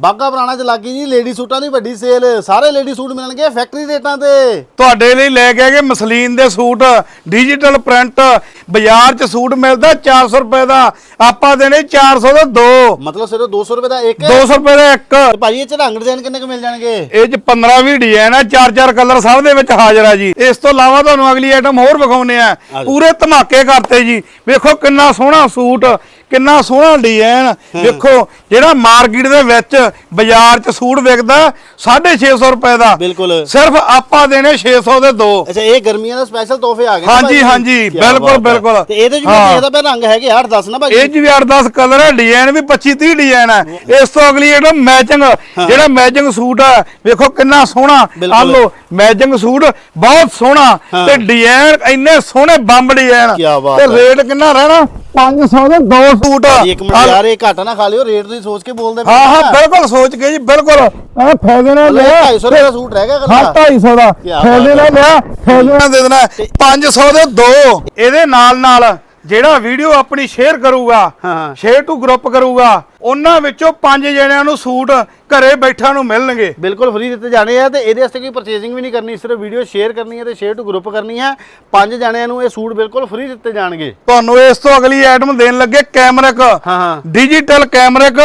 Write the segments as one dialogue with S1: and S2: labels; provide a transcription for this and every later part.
S1: ਬਾਗਾ ਪੁਰਾਣਾ ਚ ਲੱਗੀ ਜੀ ਲੇਡੀ ਸੂਟਾਂ ਦੀ ਵੱਡੀ ਸੇਲ ਸਾਰੇ ਲੇਡੀ ਸੂਟ ਮਿਲਣਗੇ ਫੈਕਟਰੀ ਰੇਟਾਂ ਤੇ।
S2: ਤੁਹਾਡੇ ਲਈ ਲੈ ਕੇ ਆਏ ਮਸਲੀਨ ਦੇ ਸੂਟ ਡਿਜੀਟਲ ਪ੍ਰਿੰਟ ਬਾਜ਼ਾਰ 'ਚ ਸੂਟ ਮਿਲਦਾ 400 ਰੁਪਏ ਦਾ ਆਪਾਂ ਦੇਣੇ 400 ਦੇ ਦੋ।
S1: ਮਤਲਬ ਸਿਰਫ 200 ਰੁਪਏ ਦਾ ਇੱਕ
S2: 200 ਰੁਪਏ ਦਾ ਇੱਕ।
S1: ਤੇ ਭਾਜੀ ਇਹ ਚ ਰੰਗ ਡਿਜ਼ਾਈਨ ਕਿੰਨੇ ਕੁ ਮਿਲ ਜਾਣਗੇ?
S2: ਇਹ 'ਚ 15 20 ਡਿਜ਼ਾਈਨ ਆ ਚਾਰ ਚਾਰ ਕਲਰ ਸਭ ਦੇ ਵਿੱਚ ਹਾਜ਼ਰ ਆ ਜੀ। ਇਸ ਤੋਂ ਇਲਾਵਾ ਤੁਹਾਨੂੰ ਅਗਲੀ ਆਈਟਮ ਹੋਰ ਵਿਖਾਉਨੇ ਆ ਪੂਰੇ ਧਮਾਕੇ ਕਰਤੇ ਜੀ। ਵੇਖੋ ਕਿੰਨਾ ਸੋਹਣਾ ਸੂਟ ਕਿੰਨਾ ਸੋਹਣਾ ਡਿਜ਼ਾਈਨ ਵੇਖੋ ਜਿਹੜਾ ਮਾਰਕੀਟ ਦੇ ਵਿੱਚ ਬਾਜ਼ਾਰ 'ਚ ਸੂਟ ਵਿਕਦਾ 650 ਰੁਪਏ ਦਾ
S1: ਬਿਲਕੁਲ
S2: ਸਿਰਫ ਆਪਾਂ ਦੇਣੇ 600 ਦੇ ਦੋ
S1: ਅੱਛਾ ਇਹ ਗਰਮੀਆਂ ਦਾ ਸਪੈਸ਼ਲ ਤੋਹਫੇ ਆ ਗਏ
S2: ਹਾਂਜੀ? ਹਾਂਜੀ, ਬਿਲਕੁਲ। ਬਿਲਕੁਲ।
S1: ਤੇ ਇਹਦੇ ਚ ਵੀ
S2: ਹਾਂ।
S1: ਦੇਖਦਾ ਪਿਆ ਰੰਗ ਹੈਗੇ 8 10 ਨਾ ਭਾਜੀ
S2: ਇਹ 'ਚ ਵੀ 8-10 ਕਲਰ ਹੈ ਡਿਜ਼ਾਈਨ ਵੀ 25-30 ਡਿਜ਼ਾਈਨ ਹੈ ਇਸ ਤੋਂ ਅਗਲੀ ਜਿਹੜਾ ਮੈਚਿੰਗ ਜਿਹੜਾ ਮੈਚਿੰਗ ਸੂਟ ਹੈ ਵੇਖੋ ਕਿੰਨਾ ਸੋਹਣਾ ਆ। ਲੋ ਮੈਚਿੰਗ ਸੂਟ ਬਹੁਤ ਸੋਹਣਾ। ਤੇ ਡਿਜ਼ਾਈਨ ਇੰਨੇ ਸੋਹਣੇ ਬੰਬ ਡਿਜ਼ਾਈਨ ਤੇ। ਰੇਟ ਕਿੰਨਾ ਰਹਿਣਾ 500 ਦੇ ਦੋ ਸੂਟ
S1: ਭਾਜੀ, ਇੱਕ ਮਿੰਟ ਯਾਰ ਇਹ ਘਾਟਾ ਨਾ ਖਾ ਲਿਓ ਰੇਟ ਦੀ ਸੋਚ ਕੇ ਬੋਲਦੇ
S2: ਹਾਂ ਹਾਂ
S1: ਨਾ।
S2: ਬਿਲਕੁਲ ਸੋਚ ਕੇ ਜੀ ਬਿਲਕੁਲ। ਇਹ ਫਾਇਦੇ ਨਾਲ
S1: ਮਤਲਬ ਇਹ
S2: ਲਿਆ
S1: 250 ਰੁਪਏ ਦਾ ਸੂਟ ਰਹਿ ਗਿਆ
S2: ਹਾਂ
S1: ਗੱਲਾਂ
S2: 250 ਦਾ।
S1: ਕਿਆ
S2: ਫਾਇਦੇ
S1: ਬਾਤ
S2: ਨਾਲ ਲਿਆ ਫਾਇਦੇ ਨਾਲ ਦੇ ਦੇਣਾ 500 ਦੇ ਦੋ। ਇਹਦੇ ਨਾਲ ਨਾਲ ਜਿਹੜਾ ਵੀਡੀਓ ਆਪਣੀ ਸ਼ੇਅਰ ਕਰੂਗਾ
S1: ਹਾਂ।
S2: ਸ਼ੇਅਰ ਟੂ ਗਰੁੱਪ ਕਰੂਗਾ ਉਹਨਾਂ ਵਿੱਚੋਂ ਪੰਜ ਜਣਿਆਂ ਨੂੰ ਸੂਟ ਘਰੇ ਬੈਠਾ ਨੂੰ ਮਿਲਣਗੇ।
S1: ਬਿਲਕੁਲ ਫ੍ਰੀ ਦਿੱਤੇ ਜਾਣੇ ਆ ਤੇ ਇਹਦੇ ਵਾਸਤੇ ਕੋਈ ਪਰਚੇਸਿੰਗ ਵੀ ਨਹੀਂ ਕਰਨੀ ਸਿਰਫ ਵੀਡੀਓ ਸ਼ੇਅਰ ਕਰਨੀ ਹੈ ਤੇ ਸ਼ੇਅਰ ਟੂ ਗਰੁੱਪ ਕਰਨੀ ਹੈ। ਪੰਜ ਜਣਿਆਂ ਨੂੰ ਇਹ ਸੂਟ ਬਿਲਕੁਲ ਫ੍ਰੀ ਦਿੱਤੇ ਜਾਣਗੇ।
S2: ਤੁਹਾਨੂੰ ਇਸ ਤੋਂ ਅਗਲੀ ਆਈਟਮ ਦੇਣ ਲੱਗੇ ਕੈਮਰਿਕ
S1: ਹਾਂ ਹਾਂ।
S2: ਡਿਜੀਟਲ ਕੈਮਰਿਕ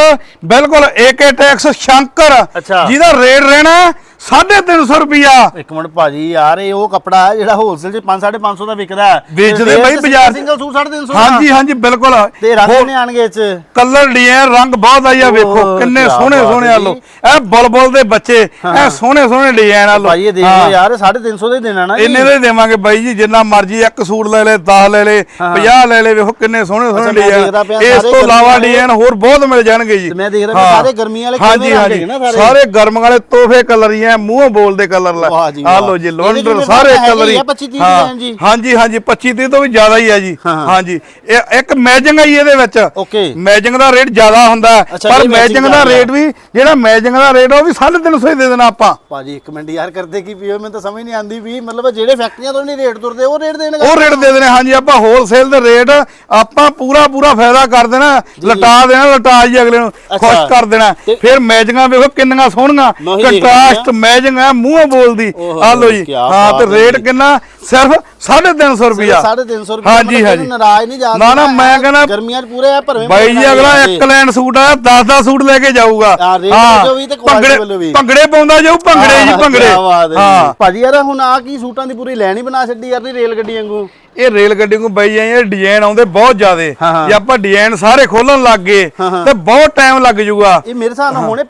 S2: ਬਿਲਕੁਲ AK ਟੈਕਸ ਸ਼ੰਕਰ।
S1: ਅੱਛਾ।
S2: ਜਿਹਦਾ ਰੇਟ ਰਹਿਣਾ 350 ਰੁਪਿਆ
S1: ਇੱਕ ਮਿੰਟ ਭਾਜੀ ਯਾਰ ਇਹ ਉਹ ਕਪੜਾ ਹੈ ਜਿਹੜਾ ਹੋਲਸੇਲ 'ਚ 5 550 ਦਾ ਵਿਕਦਾ ਹੈ।
S2: ਵੇਚਦੇ ਬਾਈ ਬਾਜ਼ਾਰ।
S1: ਸਿੰਗਲ ਸੂਟ 350 ਦਾ।
S2: ਹਾਂਜੀ ਹਾਂਜੀ ਬਿਲਕੁਲ।
S1: ਤੇ ਰੰਗ ਨੇ ਆਣਗੇ ਇਹ 'ਚ?
S2: ਕਲਰ ਡਿਜ਼ਾਈਨ ਰੰਗ ਬਹੁਤ ਆਈ ਆ ਵੇਖੋ ਕਿੰਨੇ ਸੋਹਣੇ ਸੋਹਣੇ ਆ ਲੋ ਇਹ ਬੁਲਬੁਲ ਦੇ ਬੱਚੇ ਇਹ ਸੋਹਣੇ ਸੋਹਣੇ ਡਿਜ਼ਾਈਨ ਆ ਲੋ
S1: ਭਾਈ ਇਹ ਦੇਖ ਲਓ ਯਾਰ ਇਹ 350 ਦਾ ਦੇਣਾ ਨਾ
S2: ਇੰਨੇ ਦੇ ਦੇਵਾਂਗੇ ਬਾਈ ਜੀ ਜਿੰਨਾ ਮਰਜ਼ੀ ਇੱਕ ਸੂਟ ਲੈ ਲੈ 10 ਲੈ ਲੈ 50 ਲੈ ਲੈ ਵੇਖੋ ਕਿੰਨੇ ਸੋਹਣੇ ਸੋਹਣੇ ਡਿਜ਼ਾਈਨ ਇਸ ਤੋਂ ਇਲਾਵਾ
S1: ਗਰਮੀਆਂ
S2: ਡਿਜ਼ਾਈਨ ਹੋਰ ਬਹੁਤ ਮਿਲ ਜਾਣਗੇ ਜੀ।
S1: ਮੈਂ ਦੇਖ ਰਿਹਾ। ਸਾਰੇ ਗਰਮੀਆਂ ਵਾਲੇ ਕਿਵੇਂ ਹੈਗੇ ਨਾ ਸਾਰੇ।
S2: ਸਾਰੇ ਗਰਮ ਵਾਲੇ ਤੋਹਫੇ ਕਲਰ ਹੀ ਆ ਮੂੰਹੋਂ ਬੋਲਦੇ ਕਲਰ ਲੈ।
S1: ਵਾਹ ਜੀ,
S2: ਆ
S1: ਵਾਹ।
S2: ਲੋ ਜੀ
S1: ਇਹਦੇ ਜਿਵੇਂ
S2: ਸਾਰੇ
S1: ਹੈਗੇ
S2: ਕਲਰ ਹੀ
S1: ਆ 25 30
S2: ਹਾਂ,
S1: design ਜੀ।
S2: ਹਾਂਜੀ ਹਾਂਜੀ 25 30 ਤੋਂ ਵੀ ਜ਼ਿਆਦਾ ਹੀ ਆ ਜੀ।
S1: ਹਾਂ, ਹਾਂ।
S2: ਹਾਂਜੀ। ਇਹ ਇੱਕ ਮੈਚਿੰਗ ਆਈ ਇਹਦੇ ਵਿੱਚ।
S1: ਓਕੇ।
S2: ਮੈਚਿੰਗ ਦਾ ਰੇਟ ਜ਼ਿਆਦਾ ਹੁੰਦਾ ਹੈ,
S1: ਅੱਛਾ,
S2: ਪਰ
S1: ਇਹ matching
S2: ਮੈਚਿੰਗ ਦਾ
S1: ਦਾ
S2: ਰੇਟ ਵੀ ਜਿਹੜਾ ਮੈਚਿੰਗ ਦਾ ਰੇਟ ਉਹ ਵੀ 350 ਹੀ ਦੇ ਦੇਣਾ ਆਪਾਂ।
S1: ਭਾਜੀ ਇੱਕ ਮਿੰਟ ਯਾਰ ਕਰਦੇ ਕੀ ਪੀਓ ਮੈਨੂੰ ਤਾਂ ਸਮਝ ਨਹੀਂ ਆਂਦੀ ਵੀ ਮਤਲਬ ਜਿਹੜੇ ਫੈਕਟਰੀਆਂ ਤੋਂ ਨਹੀਂ ਰੇਟ ਤੁਰਦੇ ਉਹ ਰੇਟ ਦੇਣਗੇ।
S2: ਉਹ ਰੇਟ ਦੇ ਦੇਣੇ ਹਾਂਜੀ ਆਪਾਂ ਹੋਲਸੇਲ ਦੇ ਰੇਟ ਆਪਾਂ ਪੂਰਾ ਪੂਰਾ ਫਾਇਦਾ ਕਰ ਦੇਣਾ। ਲਟਾ ਦੇਣਾ ਲਟਾ ਜੀ ਅਗਲੇ ਨੂੰ। ਖੁਸ਼ ਕਰ ਦੇਣਾ।
S1: ਤੇ-
S2: ਫਿਰ ਮੈਚਿੰਗਾਂ ਵੇਖੋ ਕਿੰਨੀਆਂ ਸੋਹਣੀਆਂ।
S1: ਮੈਂ ਉਹੀ ਦੇਖ
S2: ਕੰਟਰਾਸਟ ਮੈਚਿੰਗ ਆ ਮੂੰਹੋਂ ਬੋਲਦੀ। ਆ ਲੋ ਜੀ। ਹਾਂ ਤੇ ਰੇਟ। ਕਿੰਨਾ? ਸਿਰਫ 350 ਰੁਪਿਆ
S1: 350 ਰੁਪਏ
S2: ਹਾਂਜੀ, ਹਾਂਜੀ।
S1: ਨਾਰਾਜ਼ ਨਹੀਂ ਜਾ
S2: ਨਾ, ਨਾ, ਮੈਂ ਕਹਿੰਦਾ-
S1: ਗਰਮੀਆਂ 'ਚ ਪੂਰੇ ਆ ਭਰਵੇਂ
S2: ਬਾਈ ਜੀ ਅਗਲਾ ਇੱਕ ਲੈਂਡ ਸੂਟ ਆ 10 10 ਸੂਟ ਲੈ ਕੇ ਜਾਊਗਾ।
S1: ਹਾਂ,
S2: ਭੰਗੜੇ- ਪਾਉਂਦਾ ਜਾਊ ਭੰਗੜੇ ਜੀ ਭੰਗੜੇ।
S1: ਹਾਂ ਭਾਜੀ ਯਾਰ ਹੁਣ ਆ ਕੀ ਸੂਟਾਂ ਦੀ ਪੂਰੀ ਲੈਣ ਹੀ ਬਣਾ ਛੱਡੀ ਯਾਰ ਦੀ ਰੇਲ ਗੱਡੀ ਵਾਂਗੂ?
S2: ਇਹ ਰੇਲ ਗੱਡੀ ਨੂੰ ਬਾਈ ਇਹ ਡਿਜ਼ਾਈਨ ਆਉਂਦੇ ਬਹੁਤ ਜ਼ਿਆਦੇ। ਜੇ ਆਪਾਂ ਡਿਜ਼ਾਈਨ ਸਾਰੇ ਖੋਲਣ ਲੱਗ ਗਏ। ਤੇ ਬਹੁਤ ਟਾਈਮ ਲੱਗ ਜਾਊਗਾ।
S1: ਇਹ ਮੇਰੇ ਹਿਸਾਬ ਨਾਲ ਹੁਣੇ